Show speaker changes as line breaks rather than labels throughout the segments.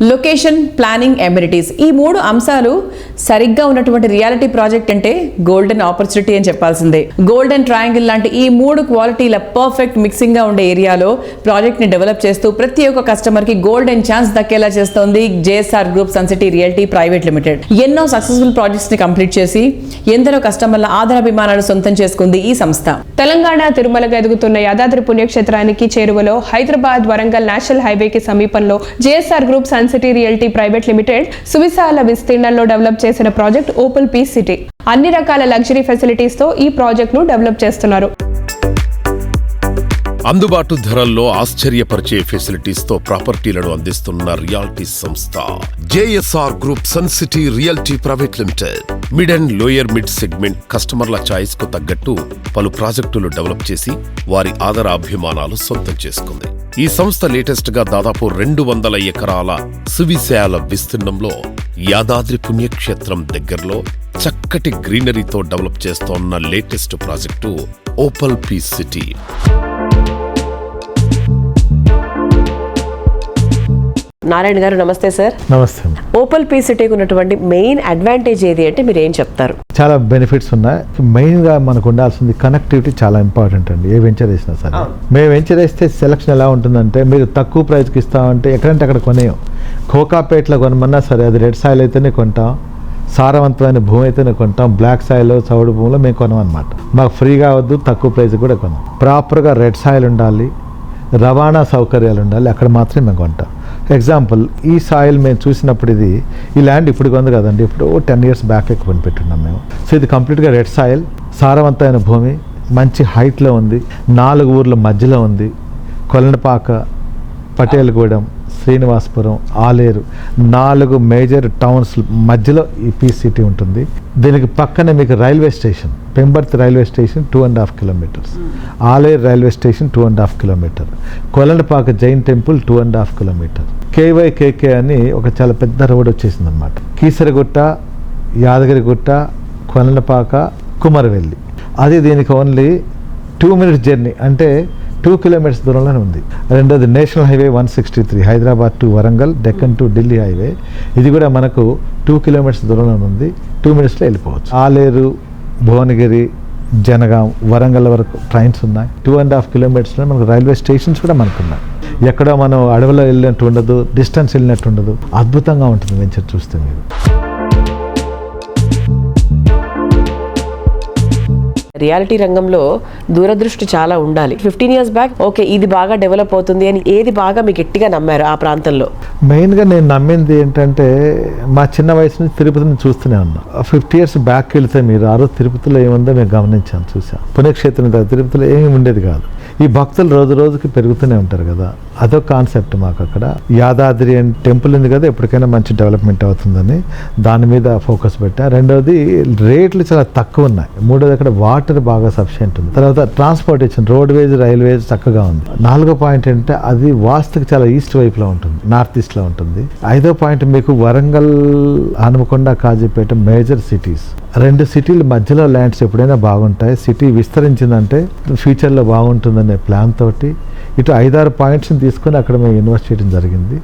Location planning amenities ఈ మూడు అంశాలు సరిగ్గా ఉన్నటువంటి రియాలిటీ ప్రాజెక్ట్ అంటే గోల్డెన్ ఆపర్చునిటీ అని చెప్పాల్సిందే. గోల్డెన్ ట్రయాంగిల్ లాంటి ఈ మూడు క్వాలిటీల పర్ఫెక్ట్ మిక్సింగ్గా ఉండే ఏరియాలో ప్రాజెక్ట్ని డెవలప్ చేస్తూ ప్రతి ఒక్క కస్టమర్కి గోల్డెన్ ఛాన్స్ దక్కేలా చేస్తోంది JSR group Suncity realty private limited. ఎన్నో సక్సెస్ఫుల్ ప్రాజెక్ట్స్ని కంప్లీట్ చేసి ఎందరో కస్టమర్ల ఆదరాభిమానాలు సొంతం చేసుకుంది ఈ సంస్థ.
తెలంగాణ తిరుమలగా ఎదుగుతున్న యాదాద్రి పుణ్యక్షేత్రానికి చేరువలో హైదరాబాద్ వరంగల్ నేషనల్ హైవేకి సమీపంలో JSR group Sun City realty private limited సువిశాల విస్తీర్ణంలో డెవలప్ చేసిన ప్రాజెక్ట్ ఓపెల్ పీ సిటీ అన్ని రకాల లగ్జరీ ఫెసిలిటీస్తో ఈ ప్రాజెక్ట్ను డెవలప్ చేస్తున్నారు.
అందుబాటు ధరల్లో ఆశ్చర్యపరిచే ఫెసిలిటీస్తో ప్రాపర్టీలను అందిస్తున్న రియాలిటీ సంస్థ JSR group Sun City realty private limited mid and lower mid segment కస్టమర్ల చాయిస్కు తగ్గట్టు పలు ప్రాజెక్టులు డెవలప్ చేసి వారి ఆదరాభిమానాలు సొంతం చేసుకుంది. ఈ సంస్థ లేటెస్ట్గా దాదాపు రెండు వందల ఎకరాల సువిశాల విస్తీర్ణంలో యాదాద్రి పుణ్యక్షేత్రం దగ్గరలో చక్కటి గ్రీనరీతో డెవలప్ చేస్తోన్న latest project Opal Peace City.
Narayana garu నమస్తే సార్.
నమస్తే
ఓపల్ పీ సిటీకి ఉన్నటువంటి మెయిన్ అడ్వాంటేజ్ ఏది అంటే మీరు ఏం చెప్తారు?
చాలా బెనిఫిట్స్ ఉన్నాయి. మెయిన్గా మనకు ఉండాల్సింది కనెక్టివిటీ చాలా ఇంపార్టెంట్ అండి. ఏ వెంచర్ వేసినా సరే. మేము వెంచర్ వేస్తే సెలక్షన్ ఎలా ఉంటుందంటే మీరు తక్కువ ప్రైస్కి ఇస్తామంటే ఎక్కడంటే అక్కడ కొనేయం. కోకాపేటలో కొనమన్నా సరే అది రెడ్ సాయిల్ అయితేనే కొంటాం. సారవంతమైన భూమి అయితేనే కొంటాం. బ్లాక్ సాయిల్ చౌడు భూమిలో మేము కొనం అనమాట మాకు ఫ్రీగా వద్దు తక్కువ ప్రైస్ కూడా కొనం. ప్రాపర్గా రెడ్ సాయిల్ ఉండాలి. రవాణా సౌకర్యాలు ఉండాలి. అక్కడ మాత్రమే మేము కొంటాం. ఎగ్జాంపుల్ ఈ సాయిల్ మేము చూసినప్పుడు ఇది ఈ ల్యాండ్ ఇప్పుడు ఉంది కదండి. ఇప్పుడు టెన్ ఇయర్స్ బ్యాక్ ఎక్కువ పెట్టున్నాం మేము. సో ఇది కంప్లీట్గా రెడ్ సాయిల్ సారవంతమైన భూమి మంచి హైట్లో ఉంది నాలుగు ఊర్ల మధ్యలో ఉంది. కొలనపాక పటేల్గూడెం శ్రీనివాసపురం ఆలేరు నాలుగు మేజర్ టౌన్స్ మధ్యలో ఈ పీ సిటీ ఉంటుంది. దీనికి పక్కనే మీకు railway station Pembarthi railway station two and half kilometers Aleru railway station two and half kilometer Kolanupaka Jain temple two and half kilometer KY KK అని ఒక చాలా పెద్ద రోడ్ వచ్చేసింది అనమాట కీసరగుట్ట యాదగిరిగుట్ట కొనలపాక కుమరవెల్లి. అది దీనికి ఓన్లీ టూ మినిట్స్ జర్నీ అంటే టూ కిలోమీటర్స్ దూరంలోనే ఉంది. రెండోది national highway one sixty three Hyderabad to Warangal Deccan to Delhi highway ఇది కూడా మనకు టూ కిలోమీటర్స్ దూరంలో ఉంది. టూ మినిట్స్లో వెళ్ళిపోవచ్చు. ఆలేరు భువనగిరి జనగాం వరంగల్ వరకు ట్రైన్స్ ఉన్నాయి. టూ అండ్ హాఫ్ కిలోమీటర్స్లో మనకు రైల్వే స్టేషన్స్ కూడా మనకు ఉన్నాయి ఎక్కడో మనం అడవిలో వెళ్ళినట్టు ఉండదు డిస్టెన్స్ వెళ్ళినట్టు ఉండదు. అద్భుతంగా ఉంటుంది వెంచర్ చూస్తే మీరు.
రియాలిటీ రంగంలో దూరదృష్టి చాలా ఉండాలి. ఫిఫ్టీన్ ఇయర్స్ బ్యాక్ ఓకే ఇది బాగా డెవలప్ అవుతుంది అని ఏది బాగా మీకు గట్టిగా నమ్మారు ఆ ప్రాంతంలో?
మెయిన్గా నేను నమ్మింది ఏంటంటే మా చిన్న వయసు నుంచి తిరుపతిని చూస్తూనే ఉన్నా. ఫిఫ్టీ ఇయర్స్ బ్యాక్ వెళ్తే మీరు ఆ రోజు తిరుపతిలో ఏముందో మేము గమనించాను చూసాం పుణ్యక్షేత్రం దగ్గర తిరుపతిలో ఏమీ ఉండేది కాదు. ఈ భక్తులు రోజు రోజుకి పెరుగుతూనే ఉంటారు కదా. అదొక కాన్సెప్ట్ మాకు అక్కడ. యాదాద్రి అని టెంపుల్ ఉంది కదా ఎప్పటికైనా మంచి డెవలప్మెంట్ అవుతుందని దాని మీద ఫోకస్ పెట్టా. రెండవది రేట్లు చాలా తక్కువ ఉన్నాయి. మూడోది అక్కడ వాటర్ బాగా సఫిషియంట్ ఉంది. తర్వాత ట్రాన్స్పోర్టేషన్ రోడ్వేజ్ రైల్వేస్ చక్కగా ఉంది. నాలుగో పాయింట్ ఏంటంటే అది వాస్తుకు చాలా ఈస్ట్ వైపులో ఉంటుంది నార్త్ ఈస్ట్లో ఉంటుంది. ఐదో పాయింట్ మీకు వరంగల్ హనుమకొండ కాజీపేట మేజర్ సిటీస్ రెండు సిటీల మధ్యలో ల్యాండ్స్ ఎప్పుడైనా బాగుంటాయి సిటీ విస్తరించిందంటే ఫ్యూచర్లో బాగుంటుందనే ప్లాన్ తోటి ఇటు ఐదారు పాయింట్స్ని తీసుకొని అక్కడ మేము ఇన్వెస్ట్ చేయడం జరిగింది.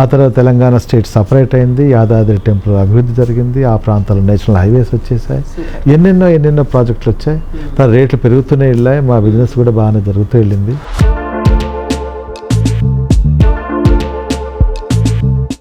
ఆ తర్వాత తెలంగాణ స్టేట్ సపరేట్ అయింది యాదాద్రి టెంపుల్ అభివృద్ధి జరిగింది ఆ ప్రాంతాల్లో నేషనల్ హైవేస్ వచ్చేసాయి. ఎన్నెన్నో ఎన్నెన్నో ప్రాజెక్టులు వచ్చాయి. తర్వాత రేట్లు పెరుగుతూనే వెళ్ళాయి మా బిజినెస్ కూడా బాగానే జరుగుతూ వెళ్ళింది.